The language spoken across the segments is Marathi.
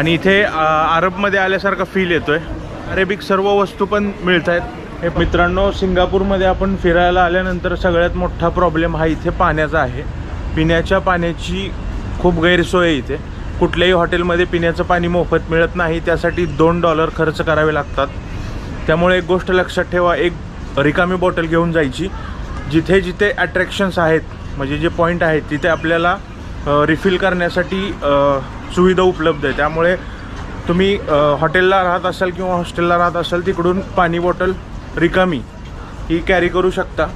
आणि इथे अरबमध्ये आल्यासारखा फील येतोय. अरेबिक सर्व वस्तू पण मिळत आहेत हे मित्रांनो सिंगापूरमध्ये आपण फिरायला आल्यानंतर सगळ्यात मोठा प्रॉब्लेम हा इथे पाण्याचा आहे. पिण्याच्या पाण्याची खूप गैरसोय आहे इथे. कुठल्याही हॉटेलमध्ये पिण्याचं पाणी मोफत मिळत नाही त्यासाठी दोन डॉलर खर्च करावे लागतात. त्यामुळे एक गोष्ट लक्षात ठेवा एक रिकामी बॉटल घेऊन जायची. जिथे जिथे ॲट्रॅक्शन्स आहेत म्हणजे जे पॉईंट आहेत तिथे आपल्याला रिफिल करण्यासाठी सुविधा उपलब्ध आहे. त्यामुळे तुम्ही हॉटेलला राहत असाल किंवा हॉस्टेलला राहत असाल तिकडून पाणी बॉटल रिकामी ही कॅरी करू शकता.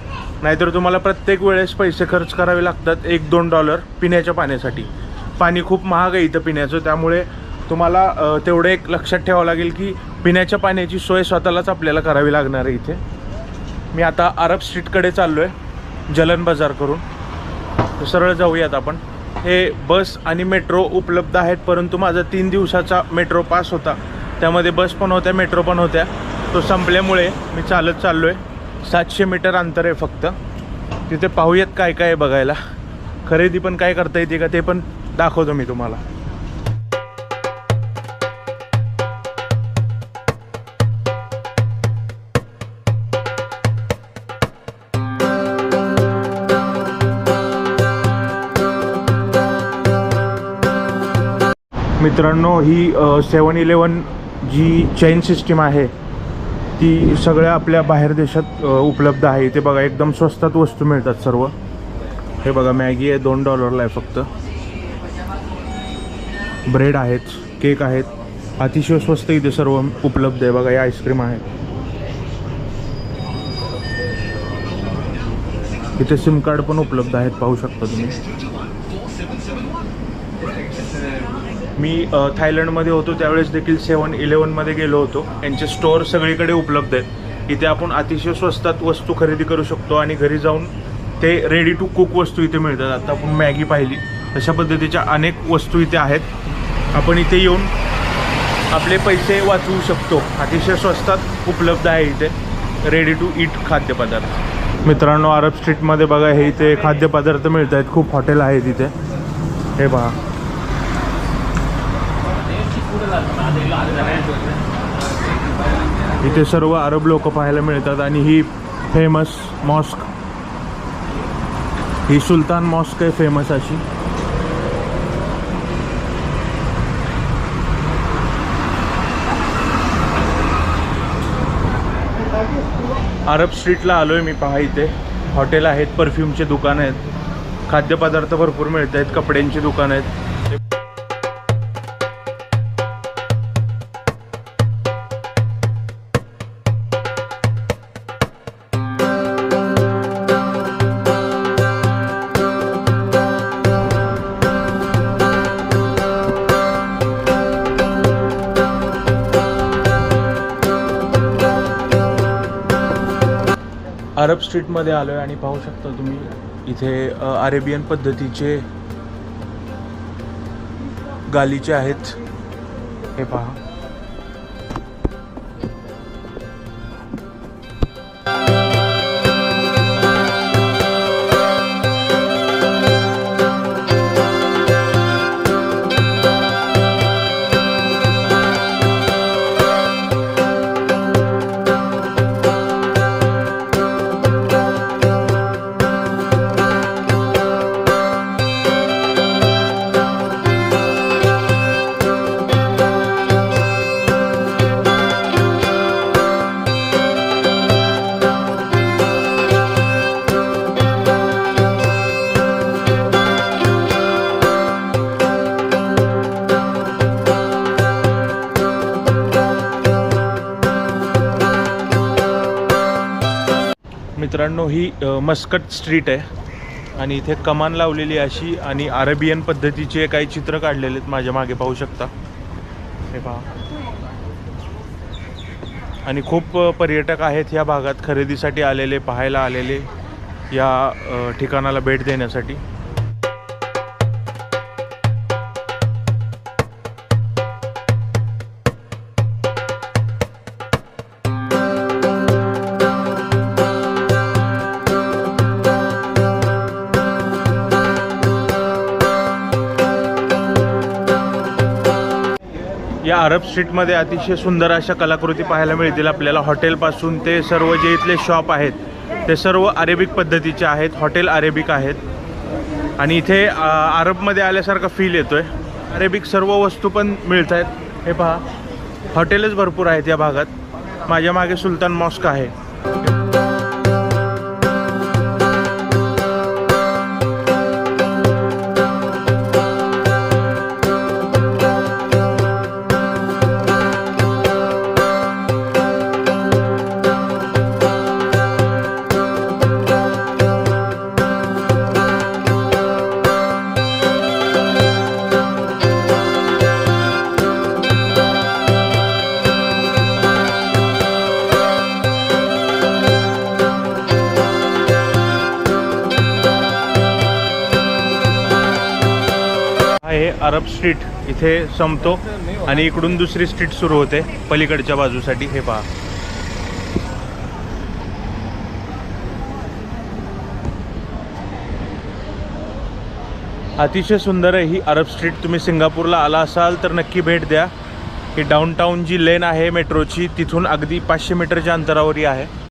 नाहीतर तुम्हाला प्रत्येक वेळेस पैसे खर्च करावे लागतात एक दोन डॉलर पिण्याच्या पाण्यासाठी. पाणी खूप महाग आहे इथं पिण्याचं त्यामुळे तुम्हाला तेवढं एक लक्षात ठेवावं लागेल की पिण्याच्या पाण्याची सोय स्वतःलाच आपल्याला करावी लागणार आहे इथे. मी आता अरब स्ट्रीटकडे चाललो आहे जलन बाजार करून. तर सरळ जाऊयात आपण. हे बस आणि मेट्रो उपलब्ध आहेत परंतु माझा तीन दिवसाचा मेट्रो पास होता. त्यामध्ये बस पण होत्या मेट्रो पण होत्या. तो संपल्यामुळे मी चालत चाललो आहे सातशे मीटर अंतर आहे फक्त. तिथे पाहूयात काय काय आहे बघायला. खरेदी पण काय करता येते का ते पण दाखवतो मी तुम्हाला. मित्रांनो ही सेवन इलेवन जी चेन सिस्टीम आहे ती सगळ्या आपल्या बाहेर देशात उपलब्ध आहे. इथे बघा एकदम स्वस्तात वस्तू मिळतात सर्व. हे बघा मॅगी आहे दोन डॉलरला आहे फक्त. ब्रेड आहेत केक आहेत. अतिशय स्वस्त इथे सर्व उपलब्ध आहे. बघा हे आईस्क्रीम आहे. इथे सिम कार्ड पण उपलब्ध आहेत पाहू शकता तुम्ही. मी थायलंडमध्ये होतो त्यावेळेस देखील सेवन इलेवनमध्ये गेलो होतो. यांचे स्टोअर सगळीकडे उपलब्ध आहेत. इथे आपण अतिशय स्वस्तात वस्तू खरेदी करू शकतो आणि घरी जाऊन ते रेडी टू कुक वस्तू इथे मिळतात. आता आपण मॅगी पाहिली. अशा पद्धतीच्या अनेक वस्तू इथे आहेत. आपण इथे येऊन आपले पैसे वाचवू शकतो. अतिशय स्वस्तात उपलब्ध आहे इथे रेडी टू ईट खाद्यपदार्थ. मित्रांनो अरब स्ट्रीटमध्ये बघा हे इथे खाद्यपदार्थ मिळत आहेत खूप हॉटेल आहेत इथे. हे पहा. इथे सर्व अरब लोक पाहायला मिळतात आणि ही फेमस मॉस्क ही सुलतान मॉस्क आहे फेमस अशी. अरब स्ट्रीटला आलोय मी पहा इथे. हॉटेल आहेत परफ्यूमचे दुकान आहेत. खाद्यपदार्थ भरपूर मिळत आहेत कपड्यांची दुकान आहेत. अरब स्ट्रीटमध्ये आलो आहे आणि पाहू शकता तुम्ही इथे अरेबियन पद्धतीचे गालीचे आहेत. हे पहा. मित्रांनो ही मस्कट स्ट्रीट आहे. आणि इथे कमान लावलेली अशी आणि अरेबियन पद्धतीचे काही चित्र काढलेले आहेत. माझ्या मागे पाहू शकता. हे पहा. आणि खूप पर्यटक आहेत या भागात खरेदीसाठी आलेले पाहायला आलेले या ठिकाणाला भेट देण्यासाठी. या अरब स्ट्रीटमध्ये अतिशय सुंदर अशा कलाकृती पाहायला मिळतील. आपल्याला हॉटेलपासून ते सर्व जे इथले शॉप आहेत ते सर्व अरेबिक पद्धतीचे आहेत हॉटेल अरेबिक आहेत. आणि इथे अरबमध्ये आल्यासारखा फील येतो आहे अरेबिक सर्व वस्तू पण मिळत आहेत हे पहा हॉटेलच भरपूर आहेत या भागात. माझ्या मागे सुलतान मॉस्क आहे. आहे अरब स्ट्रीट इथे संपतो. आणि इकडून दुसरी स्ट्रीट सुरू होते. पलीकडच्या बाजूसाठी. हे पहा. अतिशय सुंदर आहे ही अरब स्ट्रीट तुम्ही सिंगापूरला आला असाल तर नक्की भेट द्या. ही डाऊनटाऊन जी लेन आहे मेट्रोची तिथून अगदी पाचशे मीटरच्या अंतरावरही आहे.